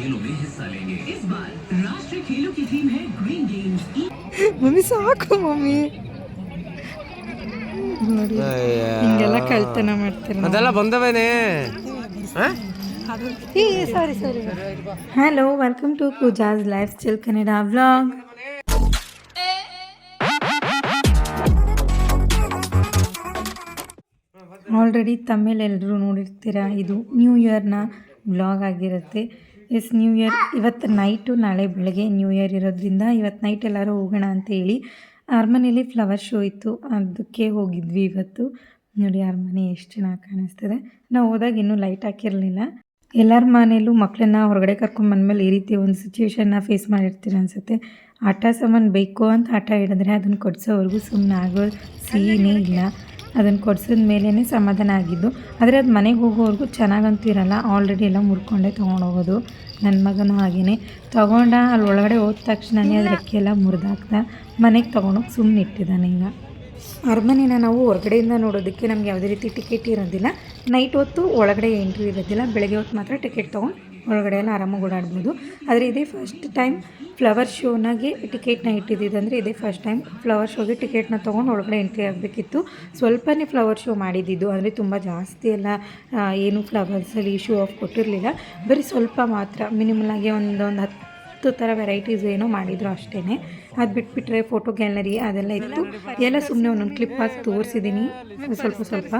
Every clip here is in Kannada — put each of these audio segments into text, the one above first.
खेलों में हिस्सा लेंगे इस बार राष्ट्रीय खेलों की थीम है ग्रीन गेम्स ಮಮ್ಮಿ ಸಾಕು ಮಮ್ಮಿ ನೋಡಿ ಹಿಂಗೆಲ್ಲ ಕಳ್ತನ ಮಾಡ್ತಾರೆ ಅದೆಲ್ಲ ಬಂದವೇನೆ ಏ sorry sorry hello welcome to Pooja's lifestyle Kannada vlog already ತಮ್ಮೇಲೆ ಎಲ್ಲರೂ ನೋಡಿರ್ತೀರ ಇದು ನ್ಯೂ ಇಯರ್ನ ವ್ಲಾಗ್ ಆಗಿರುತ್ತೆ ಎಸ್ ನ್ಯೂ ಇಯರ್ ಇವತ್ತು ನೈಟು ನಾಳೆ ಬೆಳಗ್ಗೆ ನ್ಯೂ ಇಯರ್ ಇರೋದ್ರಿಂದ ಇವತ್ತು ನೈಟ್ ಎಲ್ಲರೂ ಹೋಗೋಣ ಅಂತ ಹೇಳಿ ಅರಮನೆಯಲ್ಲಿ ಫ್ಲವರ್ ಶೋ ಇತ್ತು. ಅದಕ್ಕೆ ಹೋಗಿದ್ವಿ ಇವತ್ತು. ನೋಡಿ ಅರಮನೆ ಎಷ್ಟು ಚೆನ್ನಾಗಿ ಕಾಣಿಸ್ತದೆ. ನಾವು ಹೋದಾಗ ಇನ್ನೂ ಲೈಟ್ ಹಾಕಿರಲಿಲ್ಲ. ಎಲ್ಲರ ಮನೆಯಲ್ಲೂ ಮಕ್ಕಳನ್ನ ಹೊರಗಡೆ ಕರ್ಕೊಂಬಂದ್ಮೇಲೆ ಈ ರೀತಿ ಒಂದು ಸಿಚುವೇಶನ್ನ ಫೇಸ್ ಮಾಡಿರ್ತೀರ ಅನಿಸುತ್ತೆ. ಆಟ ಸಾಮಾನು ಬೇಕು ಅಂತ ಆಟ ಹಿಡಿದ್ರೆ ಅದನ್ನು ಕೊಡಿಸೋವರೆಗೂ ಸುಮ್ಮನೆ ಆಗೋ ಸೀನೇ ಇಲ್ಲ. ಅದನ್ನು ಕೊಡ್ಸಿದ ಮೇಲೇ ಸಮಾಧಾನ ಆಗಿದ್ದು ಆದರೆ ಅದು ಮನೆಗೆ ಹೋಗೋವರೆಗೂ ಚೆನ್ನಾಗಂತೂ ಇರಲ್ಲ. ಆಲ್ರೆಡಿ ಎಲ್ಲ ಮುರ್ಕೊಂಡೇ ತೊಗೊಂಡು ಹೋಗೋದು ನನ್ನ ಮಗನೂ ಹಾಗೆಯೇ ತೊಗೊಂಡ ಅಲ್ಲಿ ಒಳಗಡೆ ಹೋದ ತಕ್ಷಣನೇ ಅದು ರೆಕ್ಕೆ ಎಲ್ಲ ಮುರಿದಾಕ್ದ ಮನೆಗೆ ತೊಗೊಂಡೋಗಿ ಸುಮ್ಮನೆ ಇಟ್ಟಿದ್ದಾನೆ ಈಗ. ಅರಮನೆನ ನಾವು ಹೊರಗಡೆಯಿಂದ ನೋಡೋದಕ್ಕೆ ನಮ್ಗೆ ಯಾವುದೇ ರೀತಿ ಟಿಕೆಟ್ ಇರೋದಿಲ್ಲ. ನೈಟ್ ಹೊತ್ತು ಒಳಗಡೆ ಎಂಟ್ರಿ ಇರೋದಿಲ್ಲ. ಬೆಳಗ್ಗೆ ಹೊತ್ತು ಮಾತ್ರ ಟಿಕೆಟ್ ತೊಗೊಂಡು ಒಳಗಡೆ ಎಲ್ಲ ಆರಾಮಾಗಿ ಓಡಾಡ್ಬೋದು. ಆದರೆ ಇದೇ ಫಸ್ಟ್ ಟೈಮ್ ಫ್ಲವರ್ ಶೋನಾಗೆ ಟಿಕೆಟ್ನ ಇಟ್ಟಿದ್ದಿದ್ದು ಅಂದರೆ ಇದೇ ಫಸ್ಟ್ ಟೈಮ್ ಫ್ಲವರ್ ಶೋಗೆ ಟಿಕೆಟ್ನ ತೊಗೊಂಡು ಒಳಗಡೆ ಎಂಟ್ರಿ ಆಗಬೇಕಿತ್ತು. ಸ್ವಲ್ಪನೇ ಫ್ಲವರ್ ಶೋ ಮಾಡಿದ್ದಿದ್ದು. ಅಂದರೆ ತುಂಬ ಜಾಸ್ತಿ ಎಲ್ಲ ಏನು ಫ್ಲವರ್ಸಲ್ಲಿ ಶೋ ಆಫ್ ಕೊಟ್ಟಿರಲಿಲ್ಲ. ಬರೀ ಸ್ವಲ್ಪ ಮಾತ್ರ ಮಿನಿಮಲ್ ಆಗಿ ಒಂದೊಂದು ಹತ್ತು ಥರ ವೆರೈಟೀಸ್ ಏನೋ ಮಾಡಿದ್ರು ಅಷ್ಟೇ ಅದು ಬಿಟ್ಬಿಟ್ರೆ ಫೋಟೋ ಗ್ಯಾಲರಿ ಅದೆಲ್ಲ ಇತ್ತು. ಎಲ್ಲ ಸುಮ್ಮನೆ ಒಂದೊಂದು ಕ್ಲಿಪ್ ಹಾಕಿ ತೋರಿಸಿದ್ದೀನಿ ಸ್ವಲ್ಪ ಸ್ವಲ್ಪ.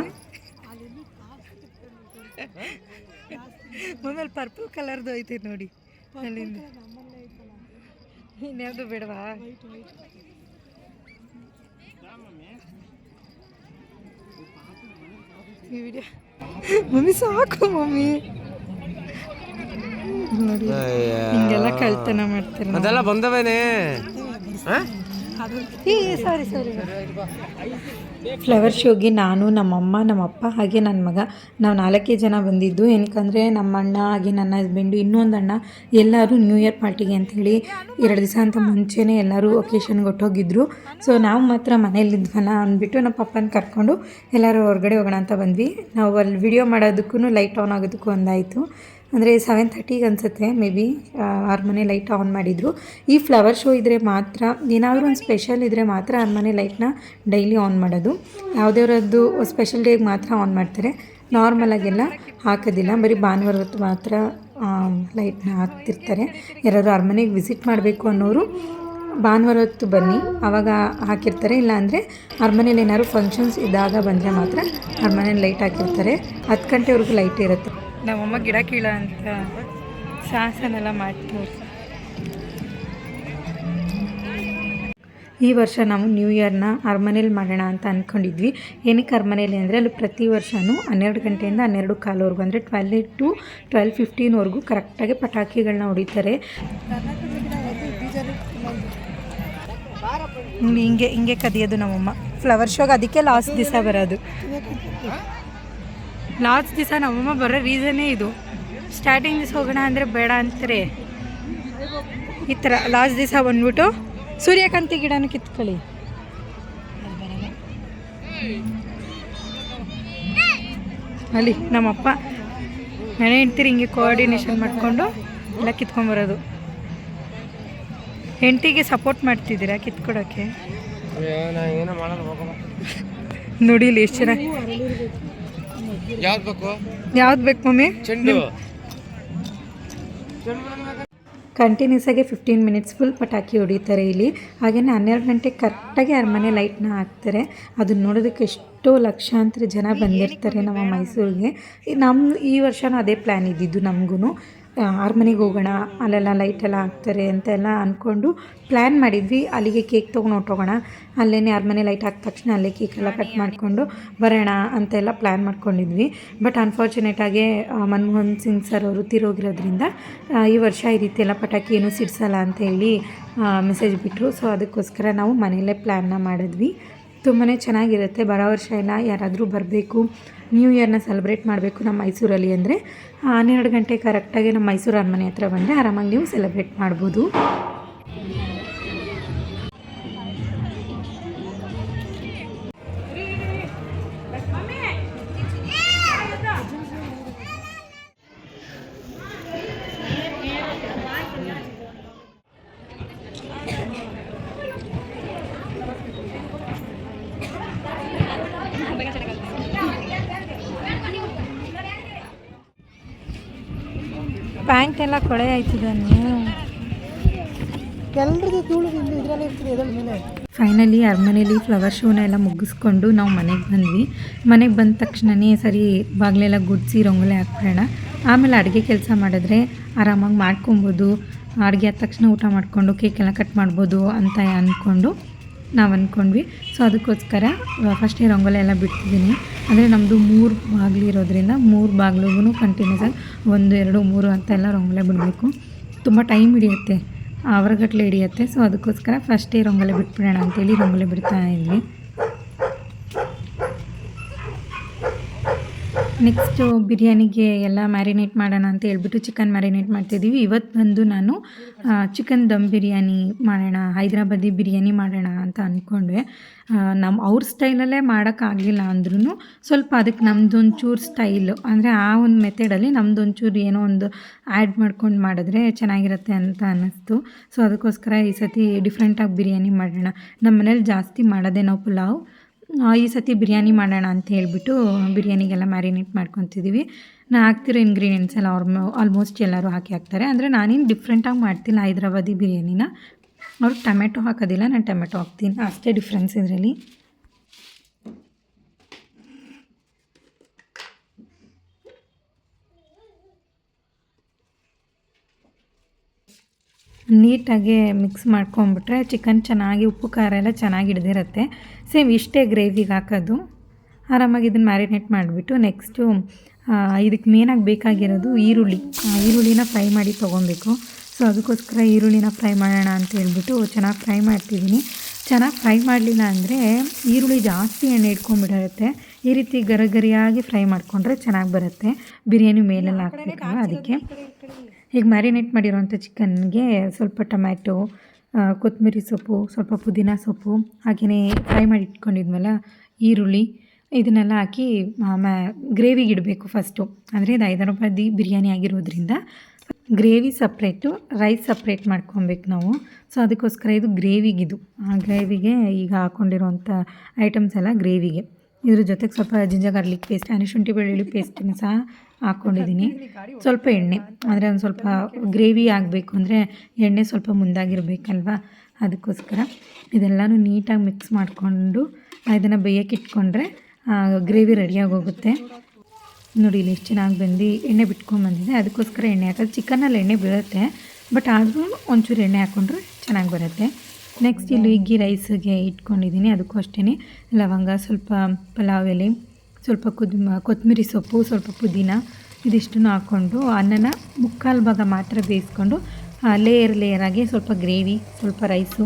ಆಮೇಲೆ ಪರ್ಪಲ್ ಕಲರ್ದು ಐತೆ ನೋಡಿ. ಅಲ್ಲಿಂದ. ಇನ್ಯಾವುದು ಬೇಡವಾ? ಈ ವಿಡಿಯೋ ಮಮ್ಮಿ ಸಾಕು ಮಮ್ಮಿ. ನೋಡಿ ಹಿಂಗೆಲ್ಲ ಕಳ್ತನ ಮಾಡ್ತಾರೆ ಅದೆಲ್ಲ ಬಂದವೇನೆ? ಸಾರಿ ಸಾರಿ ಫ್ಲವರ್ ಶೋಗೆ ನಾನು, ನಮ್ಮಮ್ಮ, ನಮ್ಮಪ್ಪ ಹಾಗೆ ನನ್ನ ಮಗ. ನಾವು ನಾಲ್ಕೇ ಜನ ಬಂದಿದ್ದು. ಏನಕ್ಕಂದರೆ ನಮ್ಮ ಅಣ್ಣ ಹಾಗೆ ನನ್ನ ಹಸ್ಬೆಂಡು ಇನ್ನೊಂದು ಅಣ್ಣ. ಎಲ್ಲರೂ ನ್ಯೂ ಇಯರ್ ಪಾರ್ಟಿಗೆ ಅಂಥೇಳಿ ಎರಡು ದಿವಸ ಅಂತ ಮುಂಚೆನೇ ಎಲ್ಲರೂ ಒಕೇಶನ್ಗೆ ಒಟ್ಟೋಗಿದ್ರು. ಸೊ ನಾವು ಮಾತ್ರ ಮನೇಲಿದ್ವಲ್ಲ ಅಂದ್ಬಿಟ್ಟು ನಮ್ಮ ಪಪ್ಪನ ಕರ್ಕೊಂಡು ಎಲ್ಲರೂ ಹೊರಗಡೆ ಹೋಗೋಣ ಅಂತ ಬಂದ್ವಿ. ನಾವು ಅಲ್ಲಿ ವಿಡಿಯೋ ಮಾಡೋದಕ್ಕೂ ಲೈಟ್ ಆನ್ ಆಗೋದಕ್ಕೂ ಒಂದಾಯಿತು. ಅಂದರೆ ಸೆವೆನ್ ತರ್ಟಿಗೆ ಅನಿಸುತ್ತೆ ಮೇ ಬಿ ಅರಮನೆ ಲೈಟ್ ಆನ್ ಮಾಡಿದರು. ಈ ಫ್ಲವರ್ ಶೋ ಇದ್ದರೆ ಮಾತ್ರ, ಏನಾದರೂ ಒಂದು ಸ್ಪೆಷಲ್ ಇದ್ದರೆ ಮಾತ್ರ ಅರಮನೆ ಲೈಟ್ನ ಡೈಲಿ ಆನ್ ಮಾಡೋದು. ಯಾವುದೇವ್ರದ್ದು ಸ್ಪೆಷಲ್ ಡೇಗೆ ಮಾತ್ರ ಆನ್ ಮಾಡ್ತಾರೆ. ನಾರ್ಮಲಾಗೆಲ್ಲ ಹಾಕೋದಿಲ್ಲ, ಬರೀ ಭಾನುವಾರ ಹೊತ್ತು ಮಾತ್ರ ಲೈಟ್ನ ಹಾಕ್ತಿರ್ತಾರೆ. ಯಾರಾದರೂ ಅರಮನೆಗೆ ವಿಸಿಟ್ ಮಾಡಬೇಕು ಅನ್ನೋರು, ಭಾನುವಾರ ಹೊತ್ತು ಬನ್ನಿ. ಆವಾಗ ಹಾಕಿರ್ತಾರೆ, ಇಲ್ಲಾಂದರೆ ಅರಮನೇಲಿ ಏನಾದ್ರು ಫಂಕ್ಷನ್ಸ್ ಇದ್ದಾಗ ಬಂದರೆ ಮಾತ್ರ ಅರಮನೇಲಿ ಲೈಟ್ ಹಾಕಿರ್ತಾರೆ. ಹತ್ತು ಗಂಟೆವರೆಗೂ ಲೈಟ್ ಇರುತ್ತೆ. ನಮ್ಮಮ್ಮ ಗಿಡ ಕೀಳ ಅಂತ ಶಾಸನೆಲ್ಲ ಮಾಡ್ತೀವಿ ಈ ವರ್ಷ ನಾವು ನ್ಯೂ ಇಯರ್ನ ಅರಮನೇಲಿ ಮಾಡೋಣ ಅಂತ ಅಂದ್ಕೊಂಡಿದ್ವಿ ಏನಕ್ಕೆ ಅರಮನೇಲಿ ಅಂದರೆ ಅಲ್ಲಿ ಪ್ರತಿ ವರ್ಷವೂ ಹನ್ನೆರಡು ಗಂಟೆಯಿಂದ ಹನ್ನೆರಡು ಕಾಲವರೆಗೂ ಅಂದರೆ ಟ್ವೆಲ್ ಟು ಟ್ವೆಲ್ ಫಿಫ್ಟೀನ್ವರೆಗೂ ಕರೆಕ್ಟಾಗಿ ಪಟಾಕಿಗಳನ್ನ ಹೊಡಿತಾರೆ. ಹಿಂಗೆ ಹಿಂಗೆ ಕದಿಯೋದು ನಮ್ಮಮ್ಮ. ಫ್ಲವರ್ ಶೋಗೆ ಅದಕ್ಕೆ ಲಾಸ್ಟ್ ದಿವಸ ಬರೋದು. ಲಾಸ್ಟ್ ದಿವಸ ನಮ್ಮಮ್ಮ ಬರೋ ರೀಸನ್ನೇ ಇದು. ಸ್ಟಾರ್ಟಿಂಗ್ ದಿವಸ ಹೋಗೋಣ ಅಂದರೆ ಬೇಡ ಅಂತಾರೆ. ಈ ಥರ ಲಾಸ್ಟ್ ದಿವಸ ಬಂದ್ಬಿಟ್ಟು ಸೂರ್ಯಕಾಂತಿ ಗಿಡನೂ ಕಿತ್ಕೊಳ್ಳಿ. ಅಲ್ಲಿ ನಮ್ಮಪ್ಪ ಮನೆ ಹೆಂಡ್ತಿರು ಹಿಂಗೆ ಕೋಆರ್ಡಿನೇಷನ್ ಮಾಡಿಕೊಂಡು ಎಲ್ಲ ಕಿತ್ಕೊಂಬರೋದು ಹೆಂಡ್ತಿಗೆ ಸಪೋರ್ಟ್ ಮಾಡ್ತಿದ್ದೀರಾ ಕಿತ್ಕೊಡೋಕ್ಕೆ ನೋಡಿಲಿ ಎಷ್ಟು ಚೆನ್ನಾಗಿ ಯಾವ್ದು ಬೇಕು? ಯಾವ್ದು ಬೇಕು ಮಮ್ಮಿ? ಚೆಂಡು. ಕಂಟಿನ್ಯೂಸ್ ಆಗಿ ಫಿಫ್ಟೀನ್ ಮಿನಿಟ್ಸ್ ಫುಲ್ ಪಟಾಕಿ ಹೊಡಿತಾರೆ ಇಲ್ಲಿ. ಹಾಗೆಯೇ ಹನ್ನೆರಡು ಗಂಟೆಗೆ ಕರೆಕ್ಟಾಗಿ ಅರಮನೆ ಲೈಟ್ನ ಹಾಕ್ತಾರೆ. ಅದನ್ನ ನೋಡೋದಕ್ಕೆ ಎಷ್ಟೋ ಲಕ್ಷಾಂತರ ಜನ ಬಂದಿರ್ತಾರೆ ನಮ್ಮ ಮೈಸೂರಿಗೆ. ನಮ್ಮ ಈ ವರ್ಷನೂ ಅದೇ ಪ್ಲ್ಯಾನ್ ಇದ್ದಿದ್ದು ನಮಗೂ ಅರಮನೆಗೆ ಹೋಗೋಣ, ಅಲ್ಲೆಲ್ಲ ಲೈಟೆಲ್ಲ ಹಾಕ್ತಾರೆ ಅಂತೆಲ್ಲ ಅಂದ್ಕೊಂಡು ಪ್ಲ್ಯಾನ್ ಮಾಡಿದ್ವಿ. ಅಲ್ಲಿಗೆ ಕೇಕ್ ತೊಗೊಂಡು ಹೊಟ್ಟೋಗೋಣ ಅಲ್ಲೇ ಅರಮನೆ ಲೈಟ್ ಹಾಕಿದ ತಕ್ಷಣ ಅಲ್ಲೇ ಕೇಕೆಲ್ಲ ಕಟ್ ಮಾಡಿಕೊಂಡು ಬರೋಣ ಅಂತೆಲ್ಲ ಪ್ಲ್ಯಾನ್ ಮಾಡ್ಕೊಂಡಿದ್ವಿ. ಬಟ್ ಅನ್ಫಾರ್ಚುನೇಟಾಗೆ ಮನಮೋಹನ್ ಸಿಂಗ್ ಸರ್ ಅವರು ತಿರೋಗಿರೋದ್ರಿಂದ ಈ ವರ್ಷ ಈ ರೀತಿ ಎಲ್ಲ ಪಟಾಕಿ ಏನೂ ಸಿಡಿಸಲ್ಲ ಅಂತ ಹೇಳಿ ಮೆಸೇಜ್ ಬಿಟ್ಟರು ಸೊ ಅದಕ್ಕೋಸ್ಕರ ನಾವು ಮನೆಯಲ್ಲೇ ಪ್ಲ್ಯಾನ್ನ ಮಾಡಿದ್ವಿ. ತುಂಬಾ ಚೆನ್ನಾಗಿರುತ್ತೆ. ಬರೋ ವರ್ಷ ಎಲ್ಲ ಯಾರಾದರೂ ಬರಬೇಕು. ನ್ಯೂ ಇಯರ್ನ ಸೆಲೆಬ್ರೇಟ್ ಮಾಡಬೇಕು ನಮ್ಮ ಮೈಸೂರಲ್ಲಿ ಅಂದರೆ. ಹನ್ನೆರಡು ಗಂಟೆ ಕರೆಕ್ಟಾಗಿ ನಮ್ಮ ಮೈಸೂರು ಅರಮನೆ ಹತ್ರ ಬಂದರೆ ಆರಾಮಾಗಿ ನೀವು ಸೆಲೆಬ್ರೇಟ್ ಮಾಡ್ಬೋದು. ಪ್ಯಾಂಟ್ ಎಲ್ಲ ಕೊಳೆ ಆಯ್ತಿದ್ದಾನೆ ಧೂಳು ಇದರಲ್ಲಿ ಇರ್ತದೆ ಮೇಲೆ? ಫೈನಲಿ ಅರಮನೇಲಿ ಫ್ಲವರ್ ಶೋನ ಎಲ್ಲ ಮುಗಿಸ್ಕೊಂಡು ನಾವು ಮನೆಗೆ ಬಂದ್ವಿ. ಮನೆಗೆ ಬಂದ ತಕ್ಷಣವೇ ಸರಿ ಬಾಗಿಲೆಲ್ಲ ಗುಡಿಸಿ ರಂಗೋಲಿ ಹಾಕ್ಬಿಡೋಣ. ಆಮೇಲೆ ಅಡುಗೆ ಕೆಲಸ ಮಾಡಿದ್ರೆ ಆರಾಮಾಗಿ ಮಾಡ್ಕೊಬೋದು. ಅಡುಗೆ ಆದ ತಕ್ಷಣ ಊಟ ಮಾಡಿಕೊಂಡು ಕೇಕೆಲ್ಲ ಕಟ್ ಮಾಡ್ಬೋದು ಅಂತ ಅಂದ್ಕೊಂಡು ನಾವು ಅಂದ್ಕೊಂಡ್ವಿ ಸೊ ಅದಕ್ಕೋಸ್ಕರ ಫಸ್ಟೇ ರಂಗೋಲಿ ಎಲ್ಲ ಬಿಡ್ತಿದ್ದೀನಿ. ಅಂದರೆ ನಮ್ಮದು ಮೂರು ಬಾಗಿಲು ಇರೋದ್ರಿಂದ ಮೂರು ಬಾಗಿಲಿಗೂ ಕಂಟಿನ್ಯೂಸ್ ಆಗಿ ಒಂದು, ಎರಡು, ಮೂರು ಅಂತ ಎಲ್ಲ ರಂಗೋಲೆ ಬಿಡಬೇಕು. ತುಂಬ ಟೈಮ್ ಹಿಡಿಯುತ್ತೆ. ಅವರಗಟ್ಲೆ ಹಿಡಿಯುತ್ತೆ. ಸೊ ಅದಕ್ಕೋಸ್ಕರ ಫಸ್ಟೇ ರಂಗೋಲಿ ಬಿಟ್ಬಿಡೋಣ ಅಂತೇಳಿ ರಂಗೋಲಿ ಬಿಡ್ತಾ ಇದ್ವಿ. ನೆಕ್ಸ್ಟು ಬಿರಿಯಾನಿಗೆ ಎಲ್ಲ ಮ್ಯಾರಿನೇಟ್ ಮಾಡೋಣ ಅಂತ ಹೇಳ್ಬಿಟ್ಟು ಚಿಕನ್ ಮ್ಯಾರಿನೇಟ್ ಮಾಡ್ತಿದ್ದೀವಿ ಇವತ್ತು ಬಂದು ನಾನು ಚಿಕನ್ ದಮ್ ಬಿರಿಯಾನಿ ಮಾಡೋಣ, ಹೈದ್ರಾಬಾದಿ ಬಿರಿಯಾನಿ ಮಾಡೋಣ ಅಂತ ಅಂದ್ಕೊಂಡೆ ನಮ್ಮ ಅವ್ರ ಸ್ಟೈಲಲ್ಲೇ ಮಾಡೋಕ್ಕಾಗಲಿಲ್ಲ ಅಂದ್ರೂ ಸ್ವಲ್ಪ ಅದಕ್ಕೆ ನಮ್ಮದೊಂಚೂರು ಸ್ಟೈಲು ಅಂದರೆ ಆ ಒಂದು ಮೆಥಡಲ್ಲಿ ನಮ್ಮದೊಂಚೂರು ಏನೋ ಒಂದು ಆ್ಯಡ್ ಮಾಡ್ಕೊಂಡು ಮಾಡಿದ್ರೆ ಚೆನ್ನಾಗಿರುತ್ತೆ ಅಂತ ಅನ್ನಿಸ್ತು. ಸೊ ಅದಕ್ಕೋಸ್ಕರ ಈ ಸತಿ ಡಿಫ್ರೆಂಟಾಗಿ ಬಿರಿಯಾನಿ ಮಾಡೋಣ. ನಮ್ಮ ಮನೇಲಿ ಜಾಸ್ತಿ ಮಾಡೋದೇ ನಾವು ಪುಲಾವ್. ಈ ಸತಿ ಬಿರಿಯಾನಿ ಮಾಡೋಣ ಅಂತ ಹೇಳ್ಬಿಟ್ಟು ಬಿರಿಯಾನಿಗೆಲ್ಲ ಮ್ಯಾರಿನೇಟ್ ಮಾಡ್ಕೊತಿದ್ದೀವಿ ನಾ ಹಾಕ್ತಿರೋ ಇಂಗ್ರೀಡಿಯೆಂಟ್ಸ್ ಎಲ್ಲ ಅವ್ರ ಆಲ್ಮೋಸ್ಟ್ ಎಲ್ಲರೂ ಹಾಕಿ ಹಾಕ್ತಾರೆ. ಅಂದರೆ ನಾನೇನು ಡಿಫ್ರೆಂಟಾಗಿ ಮಾಡ್ತಿಲ್ಲ ಹೈದ್ರಾಬಾದಿ ಬಿರಿಯಾನಿನ. ಅವ್ರು ಟೊಮೆಟೊ ಹಾಕೋದಿಲ್ಲ, ನಾನು ಟೊಮೆಟೊ ಹಾಕ್ತೀನಿ. ಅಷ್ಟೇ ಡಿಫ್ರೆನ್ಸ್ ಇದರಲ್ಲಿ. ನೀಟಾಗಿ ಮಿಕ್ಸ್ ಮಾಡ್ಕೊಂಬಿಟ್ರೆ ಚಿಕನ್ ಚೆನ್ನಾಗಿ, ಉಪ್ಪು, ಖಾರ ಎಲ್ಲ ಚೆನ್ನಾಗಿ ಹಿಡ್ದಿರುತ್ತೆ. ಸೇಮ್ ಇಷ್ಟೇ ಗ್ರೇವಿಗೆ ಹಾಕೋದು. ಆರಾಮಾಗಿ ಇದನ್ನು ಮ್ಯಾರಿನೇಟ್ ಮಾಡಿಬಿಟ್ಟು ನೆಕ್ಸ್ಟು ಇದಕ್ಕೆ ಮೇನಾಗಿ ಬೇಕಾಗಿರೋದು ಈರುಳ್ಳಿ. ಈರುಳ್ಳಿನ ಫ್ರೈ ಮಾಡಿ ತೊಗೊಬೇಕು. ಸೊ, ಅದಕ್ಕೋಸ್ಕರ ಈರುಳ್ಳಿನ ಫ್ರೈ ಮಾಡೋಣ ಅಂತ ಹೇಳ್ಬಿಟ್ಟು ಚೆನ್ನಾಗಿ ಫ್ರೈ ಮಾಡ್ತಿದ್ದೀನಿ. ಚೆನ್ನಾಗಿ ಫ್ರೈ ಮಾಡಲಿಲ್ಲ ಅಂದರೆ ಈರುಳ್ಳಿ ಜಾಸ್ತಿ ಎಣ್ಣೆ ಇಟ್ಕೊಂಡ್ಬಿಟ್ಟಿರುತ್ತೆ ಈ ರೀತಿ ಗರಗರಿಯಾಗಿ ಫ್ರೈ ಮಾಡಿಕೊಂಡ್ರೆ ಚೆನ್ನಾಗಿ ಬರುತ್ತೆ. ಬಿರಿಯಾನಿ ಮೇಲೆಲ್ಲ ಹಾಕ್ಬೇಕಲ್ಲ ಅದಕ್ಕೆ. ಈಗ ಮ್ಯಾರಿನೇಟ್ ಮಾಡಿರೋಂಥ ಚಿಕನ್ಗೆ ಸ್ವಲ್ಪ ಟೊಮ್ಯಾಟೊ ಕೊತ್ತಂಬರಿ ಸೊಪ್ಪು, ಸ್ವಲ್ಪ ಪುದೀನ ಸೊಪ್ಪು ಹಾಗೆಯೇ ಫ್ರೈ ಮಾಡಿ ಇಟ್ಕೊಂಡಿದ್ವಲ್ಲ ಈರುಳ್ಳಿ, ಇದನ್ನೆಲ್ಲ ಹಾಕಿ ಮ್ಯಾ ಗ್ರೇವಿಗೆ ಇಡಬೇಕು ಫಸ್ಟು ಅಂದರೆ ಇದು ಹೈದರಾಬಾದಿ ಬಿರಿಯಾನಿ ಆಗಿರೋದ್ರಿಂದ ಗ್ರೇವಿ ಸಪ್ರೇಟು ರೈಸ್ ಸಪ್ರೇಟ್ ಮಾಡ್ಕೊಬೇಕು ನಾವು. ಸೊ ಅದಕ್ಕೋಸ್ಕರ ಇದು ಗ್ರೇವಿಗಿದು ಆ ಗ್ರೇವಿಗೆ ಈಗ ಹಾಕ್ಕೊಂಡಿರುವಂಥ ಐಟಮ್ಸ್ ಎಲ್ಲ ಗ್ರೇವಿಗೆ ಇದ್ರ ಜೊತೆಗೆ ಸ್ವಲ್ಪ ಜಿಂಜರ್ ಗಾರ್ಲಿಕ್ ಪೇಸ್ಟ್ ಆ್ಯಂಡ್ ಶುಂಠಿ ಬೆಳ್ಳುಳ್ಳಿ ಪೇಸ್ಟನ್ನು ಸಹ ಹಾಕ್ಕೊಂಡಿದ್ದೀನಿ ಸ್ವಲ್ಪ ಎಣ್ಣೆ ಅಂದರೆ ಒಂದು ಸ್ವಲ್ಪ ಗ್ರೇವಿ ಆಗಬೇಕು ಅಂದರೆ ಎಣ್ಣೆ ಸ್ವಲ್ಪ ಮುಂದಾಗಿರ್ಬೇಕಲ್ವ? ಅದಕ್ಕೋಸ್ಕರ ಇದೆಲ್ಲನೂ ನೀಟಾಗಿ ಮಿಕ್ಸ್ ಮಾಡಿಕೊಂಡು ಇದನ್ನು ಬೇಯಕ್ಕೆ ಇಟ್ಕೊಂಡ್ರೆ ಗ್ರೇವಿ ರೆಡಿಯಾಗಿ ಹೋಗುತ್ತೆ ನೋಡಿ, ಇಲ್ಲಿ ಎಷ್ಟು ಚೆನ್ನಾಗಿ ಬಂದು ಎಣ್ಣೆ ಬಿಟ್ಕೊಂಡು ಬಂದಿದೆ. ಅದಕ್ಕೋಸ್ಕರ ಎಣ್ಣೆ ಹಾಕೋದು ಚಿಕನಲ್ಲಿ ಎಣ್ಣೆ ಬೀಳುತ್ತೆ ಬಟ್ ಆದರೂ ಒಂಚೂರು ಎಣ್ಣೆ ಹಾಕ್ಕೊಂಡ್ರೆ ಚೆನ್ನಾಗಿ ಬರುತ್ತೆ. ನೆಕ್ಸ್ಟ್ ಇಲ್ಲಿ ಇಗ್ಗಿ ರೈಸ್ಗೆ ಇಟ್ಕೊಂಡಿದ್ದೀನಿ, ಅದಕ್ಕೂ ಅಷ್ಟೇ ಲವಂಗ ಸ್ವಲ್ಪ, ಪಲಾವ್ ಎಲೆ ಸ್ವಲ್ಪ ಕುದ್ ಕೊತ್ತಂಬರಿ ಸೊಪ್ಪು, ಸ್ವಲ್ಪ ಪುದೀನ ಇದಿಷ್ಟನ್ನು ಹಾಕ್ಕೊಂಡು ಅನ್ನನ ಮುಕ್ಕಾಲು ಭಾಗ ಮಾತ್ರ ಬೇಯಿಸ್ಕೊಂಡು ಲೇಯರ್ ಲೇಯರಾಗಿ ಸ್ವಲ್ಪ ಗ್ರೇವಿ ಸ್ವಲ್ಪ ರೈಸು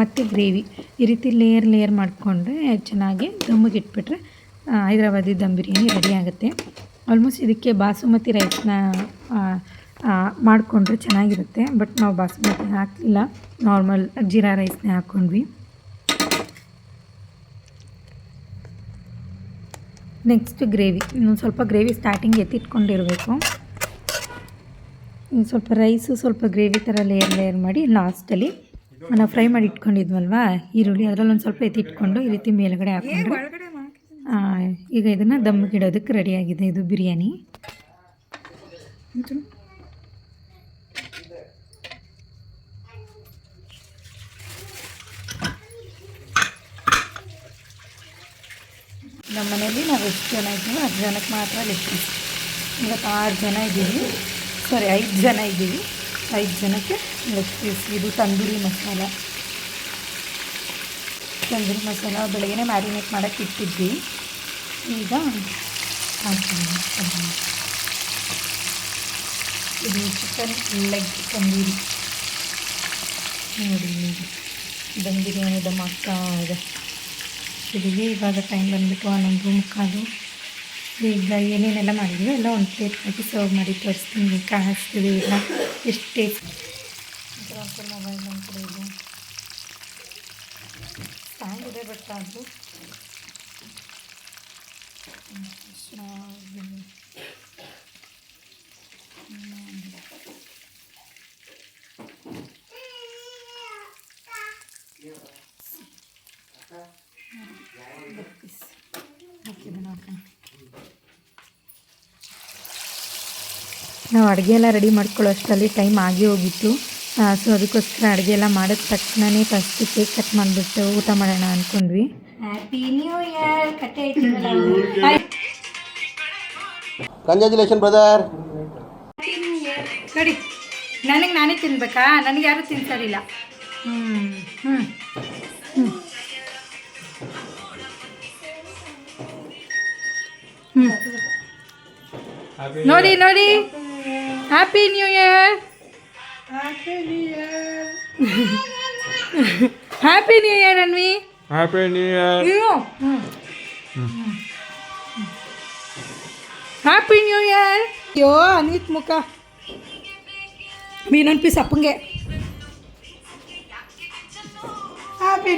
ಮತ್ತು ಗ್ರೇವಿ ಈ ರೀತಿ ಲೇಯರ್ ಲೇಯರ್ ಮಾಡಿಕೊಂಡ್ರೆ ಚೆನ್ನಾಗಿ ದಮ್ಮಿಗೆ ಇಟ್ಬಿಟ್ರೆ ಹೈದರಾಬಾದಿ ದಮ್ ಬಿರಿಯಾನಿ ರೆಡಿ ಆಗುತ್ತೆ. ಆಲ್ಮೋಸ್ಟ್ ಇದಕ್ಕೆ ಬಾಸುಮತಿ ರೈಸ್ನ ಮಾಡಿಕೊಂಡ್ರೆ ಚೆನ್ನಾಗಿರುತ್ತೆ ಬಟ್ ನಾವು ಬಾಸುಮತಿ ಹಾಕಲಿಲ್ಲ. ನಾರ್ಮಲ್ ಜೀರಾ ರೈಸ್ನೇ ಹಾಕ್ಕೊಂಡ್ವಿ ನೆಕ್ಸ್ಟ್ ಗ್ರೇವಿ ಇನ್ನೊಂದು ಸ್ವಲ್ಪ ಗ್ರೇವಿ ಸ್ಟಾರ್ಟಿಂಗ್ ಎತ್ತಿಟ್ಕೊಂಡಿರಬೇಕು. ಇನ್ನು ಸ್ವಲ್ಪ ರೈಸು ಸ್ವಲ್ಪ ಗ್ರೇವಿ ಥರ ಲೇಯರ್ ಲೇಯರ್ ಮಾಡಿ ಲಾಸ್ಟಲ್ಲಿ ನಾವು ಫ್ರೈ ಮಾಡಿ ಇಟ್ಕೊಂಡಿದ್ವಲ್ವಾ? ಈರುಳ್ಳಿ ಅದರಲ್ಲಿ ಒಂದು ಸ್ವಲ್ಪ ಎತ್ತಿಟ್ಕೊಂಡು ಈ ರೀತಿ ಮೇಲುಗಡೆ ಹಾಕ್ಕೊಂಡು ಈಗ ಇದನ್ನು ದಮ್ಗಿಡೋದಕ್ಕೆ ರೆಡಿಯಾಗಿದೆ ಇದು ಬಿರಿಯಾನಿ. ನಮ್ಮ ಮನೇಲಿ ನಾವು ಎಷ್ಟು ಜನ ಇದ್ದೀವಿ ಹತ್ತು ಜನಕ್ಕೆ ಮಾತ್ರ ಲೆಕ್ಕ ಇವತ್ತು ಆರು ಜನ ಇದ್ದೀವಿ. ಸಾರಿ ಐದು ಜನ ಇದ್ದೀವಿ. ಐದು ಜನಕ್ಕೆ ಲೆಗ್ ಪೀಸ್ ಇದು ತಂದೂರಿ ಮಸಾಲ. ತಂದೂರಿ ಮಸಾಲ ಬೆಳಗ್ಗೆ ಮ್ಯಾರಿನೇಟ್ ಮಾಡೋಕ್ಕೆ ಇಟ್ಟಿದ್ವಿ. ಈಗ. ಇದು ಚಿಕನ್ ಲೆಗ್ ತಂದೂರಿ. ನೋಡಿ ಬಿರಿಯಾನಿ ದಮ್ ಆಗ್ತಾ ಇದೆ. ಇದೀವಿ ಇವಾಗ ಟೈಮ್ ಬಂದುಬಿಟ್ಟು ಹನ್ನೊಂದು ಮುಕ್ಕಾಲು. ಈಗ ಏನೇನೆಲ್ಲ ಮಾಡಿದ್ವಿ ಎಲ್ಲ ಒಂದು ಪ್ಲೇಟ್ ಹಾಕಿ ಸರ್ವ್ ಮಾಡಿ ತೋರಿಸ್ತೀನಿ. ಕಾಣಿಸ್ತೀವಿ ಇಲ್ಲ ಎಷ್ಟು ಟೇಸ್ಟ್ ಮೊಬೈಲ್ ನಮ್ಮ ಕಡೆ ಇದೆ ಸ್ಟ್ಯಾಂಡ್ ಇದೆ ಬಟ್ ಅದು. ಹಾಕಿದೆ ನೋಡ್ಕೊಂಡು ನಾವು ಅಡುಗೆ ಎಲ್ಲ ರೆಡಿ ಮಾಡ್ಕೊಳ್ಳೋ ಅಷ್ಟರಲ್ಲಿ ಟೈಮ್ ಆಗಿ ಹೋಗಿತ್ತು. ಸೊ ಅದಕ್ಕೋಸ್ಕರ ಅಡುಗೆ ಎಲ್ಲ ಮಾಡಿದ ತಕ್ಷಣನೇ ಫಸ್ಟ್ ಕೇಕ್ ಕಟ್ ಮಾಡಿಬಿಟ್ಟು ಊಟ ಮಾಡೋಣ ಅಂದ್ಕೊಂಡ್ವಿ ಹ್ಯಾಪಿ ನ್ಯೂ ಇಯರ್ ಕಟ್ಟೆ ಕಂಗ್ರ್ಯಾಚುಲೇಷನ್ ಬ್ರದರ್ ನೋಡಿ ನನಗೆ ನಾನೇ ತಿನ್ಬೇಕಾ? ನನಗೆ ಯಾರೂ ತಿನ್ಸೋರಿಲ್ಲ ಹ್ಞೂ ಹ್ಞೂ ನೋಡಿ ನೋಡಿ happy new year happy new year Anvi happy new year ಅಯ್ಯೋ ಹ್ಯಾಪಿ ನ್ಯೂ ಇಯರ್ ಅಯ್ಯೋ ಅನಿತ್ ಮುಖ ಇನ್ನೊಂದು ಪೀಸ್ ಅಪ್ಪಂಗೆ ಹ್ಯಾಪಿ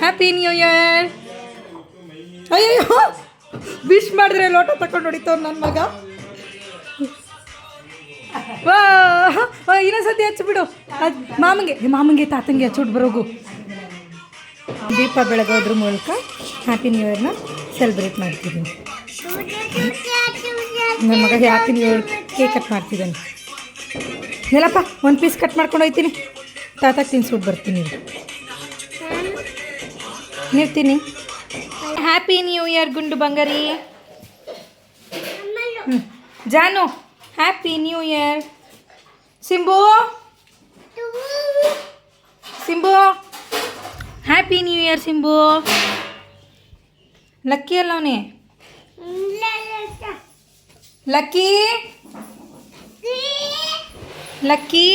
ಹ್ಯಾಪಿ ನ್ಯೂ ಇಯರ್ ಅಯ್ಯೋ ವಿಶ್ ಮಾಡಿದ್ರೆ ಲೋಟ ತಕೊಂಡು ಹೊಡಿತವ್ ನನ್ನ ಮಗ? ಇನ್ನೊಂದ್ಸತಿ ಬಿಡು. ಮಾಮಂಗೆ ಏ, ಮಾಮಂಗೆ ತಾತಂಗೆ ಹಚ್ಬಿಟ್ಟು ಬರೋಗು. ದೀಪ ಬೆಳಗೋದ್ರ ಮೂಲಕ ಹ್ಯಾಪಿ ನ್ಯೂ ಇಯರ್ನ ಸೆಲೆಬ್ರೇಟ್ ಮಾಡ್ತಿದ್ದೀನಿ. ನನ್ನ ಮಗ happy new year cake cut ಮಾಡ್ತಿದ್ದಾನೆ. ಎಲ್ಲಪ್ಪ ಒಂದು ಪೀಸ್ ಕಟ್ ಮಾಡ್ಕೊಂಡು ಹೋಗ್ತೀನಿ ತಾತ ತಿನ್ಸ್ಬಿಟ್ಟು ಬರ್ತೀನಿ. ನೀವು ತಿನ್ನಿ ಹ್ಯಾಪಿ ನ್ಯೂ ಇಯರ್ ಗುಂಡು ಬಂಗಾರಿ. ಜಾನು happy new year Simbu Simbu happy new year Simbu. Lucky ಅಲ್ಲ ಅವನೇ? ಲಕ್ಕಿ? ಲಕ್ಕಿ.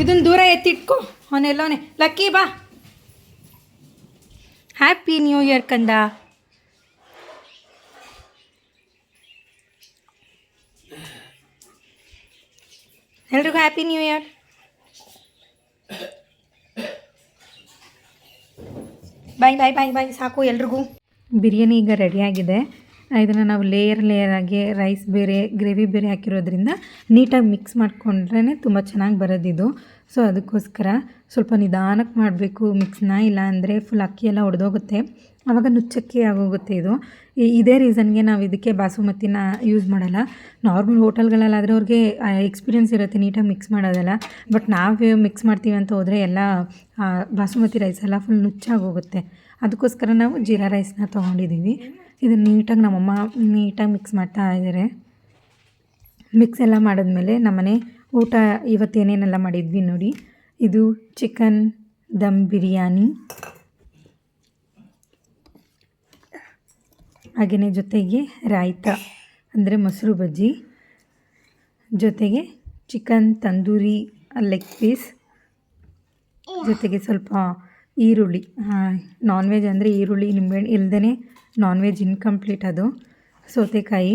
ಇದನ್ನ ದೂರ ಎತ್ತಿಟ್ಕೊ. ಅವನೆಲ್ಲವನೇ ಲಕ್ಕಿ ಬಾ. ಹ್ಯಾಪಿ ನ್ಯೂ ಇಯರ್ ಕಂದ. ಎಲ್ರಿಗೂ happy new year bye bye bye bye ಸಾಕು ಎಲ್ರಿಗೂ. ಬಿರಿಯಾನಿ ಈಗ ರೆಡಿಯಾಗಿದೆ ಇದನ್ನು ನಾವು ಲೇಯರ್ ಲೇಯರ್ ಆಗಿ ರೈಸ್ ಬೇರೆ ಗ್ರೇವಿ ಬೇರೆ ಹಾಕಿರೋದ್ರಿಂದ ನೀಟಾಗಿ ಮಿಕ್ಸ್ ಮಾಡಿಕೊಂಡ್ರೇ ತುಂಬ ಚೆನ್ನಾಗಿ ಬರೋದಿದು. ಸೊ ಅದಕ್ಕೋಸ್ಕರ ಸ್ವಲ್ಪ ನಿಧಾನಕ್ಕೆ ಮಾಡಬೇಕು ಮಿಕ್ಸ್ನ ಇಲ್ಲ ಅಂದರೆ ಫುಲ್ ಅಕ್ಕಿ ಎಲ್ಲ ಒಡೆದೋಗುತ್ತೆ. ಆವಾಗ ನುಚ್ಚಕ್ಕಿ ಆಗೋಗುತ್ತೆ ಇದು. ಇದೇ ರೀಸನ್ಗೆ ನಾವು ಇದಕ್ಕೆ ಬಾಸುಮತಿನ ಯೂಸ್ ಮಾಡಲ್ಲ. ನಾರ್ಮಲ್ ಹೋಟೆಲ್ಗಳಲ್ಲಾದರೆ ಅವ್ರಿಗೆ ಎಕ್ಸ್ಪೀರಿಯನ್ಸ್ ಇರುತ್ತೆ, ನೀಟಾಗಿ ಮಿಕ್ಸ್ ಮಾಡೋದಲ್ಲ. ಬಟ್ ನಾವು ಮಿಕ್ಸ್ ಮಾಡ್ತೀವಿ ಅಂತ ಹೋದರೆ ಎಲ್ಲ ಬಾಸುಮತಿ ರೈಸ್ ಎಲ್ಲ ಫುಲ್ ನುಚ್ಚಾಗೋಗುತ್ತೆ. ಅದಕ್ಕೋಸ್ಕರ ನಾವು ಜೀರಾ ರೈಸ್ನ ತೊಗೊಂಡಿದ್ದೀವಿ ಇದನ್ನು ನೀಟಾಗಿ ನಮ್ಮಮ್ಮ ನೀಟಾಗಿ ಮಿಕ್ಸ್ ಮಾಡ್ತಾ ಇದ್ದಾರೆ ಮಿಕ್ಸ್ ಎಲ್ಲ ಮಾಡಿದ್ಮೇಲೆ ನಮ್ಮನೆ ಊಟ ಇವತ್ತು ಏನೇನೆಲ್ಲ ಮಾಡಿದ್ವಿ ನೋಡಿ. ಇದು ಚಿಕನ್ ದಮ್ ಬಿರಿಯಾನಿ. ಹಾಗೆಯೇ ಜೊತೆಗೆ ರಾಯ್ತ, ಅಂದರೆ ಮೊಸರು ಬಜ್ಜಿ. ಜೊತೆಗೆ ಚಿಕನ್ ತಂದೂರಿ ಲೆಗ್ ಪೀಸ್. ಜೊತೆಗೆ ಸ್ವಲ್ಪ ಈರುಳ್ಳಿ ನಾನ್ ವೆಜ್ ಅಂದರೆ ಈರುಳ್ಳಿ ನಿಂಬೆಹಣ್ಣು ಇಲ್ಲದೇ ನಾನ್ ವೆಜ್ ಇನ್ಕಂಪ್ಲೀಟ್ ಅದು. ಸೌತೆಕಾಯಿ.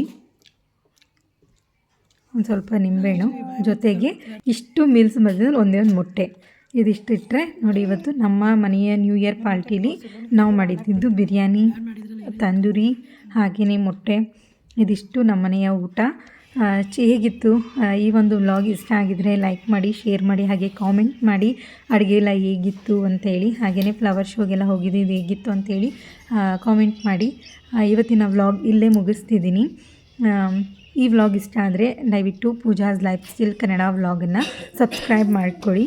ಒಂದು ಸ್ವಲ್ಪ ನಿಂಬೆಹಣ್ಣು ಜೊತೆಗೆ ಇಷ್ಟು ಮೀಲ್ಸ್ ಮಧ್ಯದಲ್ಲಿ ಒಂದೇ ಒಂದು ಮೊಟ್ಟೆ. ಇದಿಷ್ಟು ಇಟ್ಟರೆ ನೋಡಿ ಇವತ್ತು ನಮ್ಮ ಮನೆಯ ನ್ಯೂ ಇಯರ್ ಪಾರ್ಟಿಲಿ ನಾವು ಮಾಡಿದ್ದಿದ್ದು ಬಿರಿಯಾನಿ, ತಂದೂರಿ ಹಾಗೆಯೇ ಮೊಟ್ಟೆ. ಇದಿಷ್ಟು ನಮ್ಮ ಮನೆಯ ಊಟ. ಹೇಗಿತ್ತು? ಈ ಒಂದು ವ್ಲಾಗ್ ಇಷ್ಟ ಆಗಿದರೆ ಲೈಕ್ ಮಾಡಿ ಶೇರ್ ಮಾಡಿ, ಹಾಗೆ ಕಾಮೆಂಟ್ ಮಾಡಿ. ಅಡುಗೆ ಎಲ್ಲ ಹೇಗಿತ್ತು ಅಂತೇಳಿ ಹಾಗೆಯೇ ಫ್ಲವರ್ ಶೋಗೆಲ್ಲ ಹೋಗಿದ್ದು ಇದು ಹೇಗಿತ್ತು ಅಂತೇಳಿ ಕಾಮೆಂಟ್ ಮಾಡಿ. ಇವತ್ತಿನ ವ್ಲಾಗ್ ಇಲ್ಲೇ ಮುಗಿಸ್ತಿದ್ದೀನಿ. ಈ ವ್ಲಾಗ್ ಇಷ್ಟ ಆದರೆ ದಯವಿಟ್ಟು ಪೂಜಾಸ್ ಲೈಫ್ ಸ್ಟೈಲ್ ಕನ್ನಡ ವ್ಲಾಗನ್ನು ಸಬ್ಸ್ಕ್ರೈಬ್ ಮಾಡಿಕೊಳ್ಳಿ.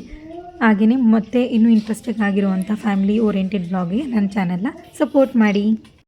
ಹಾಗೆಯೇ ಮತ್ತೆ ಇನ್ನೂ ಇಂಟ್ರೆಸ್ಟಿಂಗ್ ಆಗಿರುವಂಥ ಫ್ಯಾಮಿಲಿ ಓರಿಯೆಂಟೆಡ್ ವ್ಲಾಗ್ಗೆ ನನ್ನ ಚಾನಲ್ನ ಸಪೋರ್ಟ್ ಮಾಡಿ.